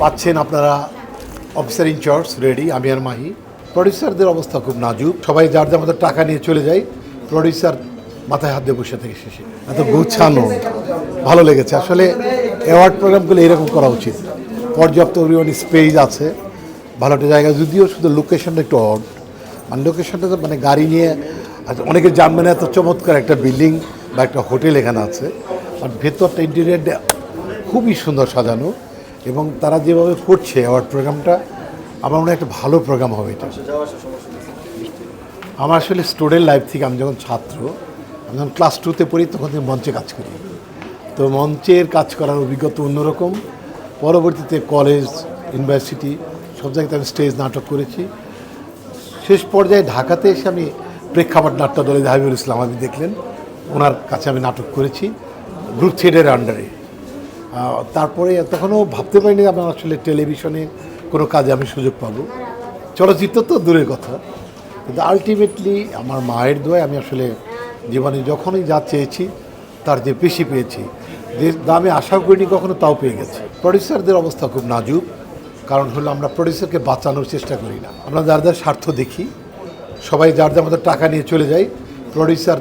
পাচ্ছেন আপনারা officer in charge ready আমি আর মাহি। প্রডিউসারদের অবস্থা খুব নাজুক। সবাই যার যার মতো টাকা নিয়ে চলে যায় প্রডিউসার মাথায় হাত দিয়ে বসে থেকে শেষে। এত গুছানো, ভালো লেগেছে। আসলে অ্যাওয়ার্ড প্রোগ্রামগুলো এরকম করা উচিত। পর্যাপ্ত পরিমাণে স্পেস আছে, ভালো একটা জায়গা। যদিও শুধু লোকেশনটা একটু অড মানে লোকেশনটা তো মানে গাড়ি নিয়ে অনেকে জানবে না, এত চমৎকার একটা বিল্ডিং বা একটা হোটেল এখানে আছে। আর ভেতরটা ইন্টেরিয়ারটা খুবই সুন্দর সাজানো। এবং তারা যেভাবে করছে অ্যাওয়ার্ড প্রোগ্রামটা আমার মনে একটা ভালো প্রোগ্রাম হবে এটা। আমার আসলে স্টুডেন্ট লাইফ থেকে আমি যখন ছাত্র, আমি যখন ক্লাস টুতে পড়ি, তখন থেকে মঞ্চে কাজ করি। তো মঞ্চের কাজ করার অভিজ্ঞতা অন্যরকম। পরবর্তীতে কলেজ ইউনিভার্সিটি সব জায়গাতে আমি স্টেজ নাটক করেছি। শেষ পর্যায়ে ঢাকাতে এসে আমি প্রেক্ষাপট নাট্য দলে হাবিবুল ইসলাম আমি দেখলেন। ওনার কাছে আমি নাটক করেছি। গ্রুপ থিয়েটারের আন্ডারে তারপরে তখনও ভাবতে পারিনি আমার আসলে টেলিভিশনে কোনো কাজে আমি সুযোগ পাবো। চলচ্চিত্র তো দূরের কথা। কিন্তু আলটিমেটলি আমার মায়ের দোয়ায় আমি আসলে জীবনে যখনই যা চেয়েছি, তার যে বেশি পেয়েছি। যে দামে আশা করিনি কখনো, তাও পেয়ে গেছি। প্রডিউসারদের অবস্থা খুব নাজুক। কারণ হলো আমরা প্রডিউসারকে বাঁচানোর চেষ্টা করি না। আমরা যার যার স্বার্থ দেখি। সবাই যার যার মতো টাকা নিয়ে চলে যায় প্রডিউসার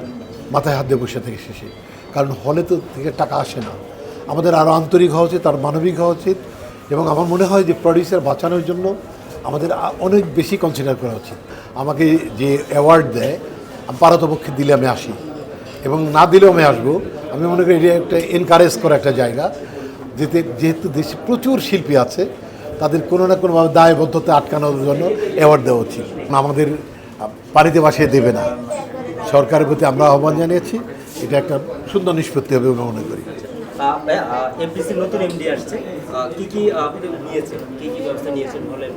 মাথায় হাত দিয়ে বসে থেকে শেষে। কারণ হলে তো থেকে টাকা আসে না। আমাদের আরও আন্তরিক হওয়া উচিত আর মানবিক হওয়া উচিত, এবং আমার মনে হয় যে প্রডিউসার বাঁচানোর জন্য আমাদের অনেক বেশি কনসিডার করা উচিত। আমাকে যে অ্যাওয়ার্ড দেয়, আমি পারতপক্ষে দিলে আমি আসি। এবং না দিলেও আমি আসব। আমি মনে করি এটা একটা এনকারেজ করা একটা জায়গা। যেতে যেহেতু দেশে প্রচুর শিল্পী আছে, তাদের কোনো না কোনোভাবে দায়বদ্ধতা আটকানোর জন্য অ্যাওয়ার্ড দেওয়া উচিত। আমাদের পানিতে বাসিয়ে দেবে না। সরকারের প্রতি আমরা আহ্বান জানিয়েছি। এটা একটা সুন্দর নিষ্পত্তি হবে মনে করি। এমপিসির নতুন এমডি আসছে। কি কি আপনি কি কি ব্যবস্থা নিয়েছেন? হলের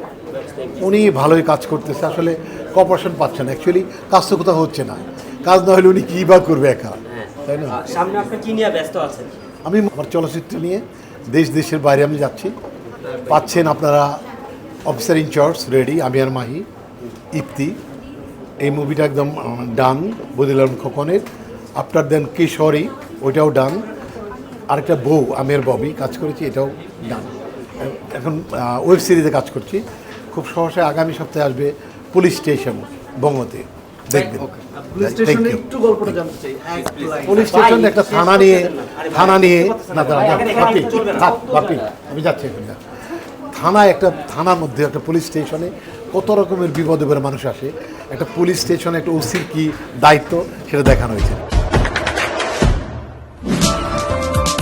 উনি ভালোই কাজ করতেছে। আসলে কপারেশন পাচ্ছে না। অ্যাকচুয়ালি কাজ তো কোথাও হচ্ছে না। কাজ না হলে উনি কী বা করবে একা? হ্যাঁ। তাই না? সামনে আপনি কি নিয়ে ব্যস্ত আছেন? আমি আমার চলচ্চিত্র নিয়ে দেশ দেশের বাইরে আমি যাচ্ছি। পাচ্ছেন আপনারা অফিসার ইনচার্জ রেডি আমি আর মাহি ইপ্তি এই মুভিটা একদম ডান বদিলাম খোকনের। আফটার দেন কিশোরী ওইটাও ডান আরেকটা বউ আমের ববি কাজ করেছি এটাও ডান এখন ওয়েব সিরিজে কাজ করছি। খুব সহসায় আগামী সপ্তাহে আসবে পুলিশ স্টেশন বঙ্গতে। দেখবেন। পুলিশ স্টেশনে. একটু গল্পটা জানতে চাই। এক লাইন পুলিশ স্টেশন একটা থানা নিয়ে থানা নিয়ে না বাপি বাপি আমি যাচ্ছি এখন। থানায় একটা থানার মধ্যে একটা পুলিশ স্টেশনে কত রকমের বিপদে করে মানুষ আসে। একটা পুলিশ স্টেশনে একটা ওসির কি দায়িত্ব সেটা দেখানো হয়েছে।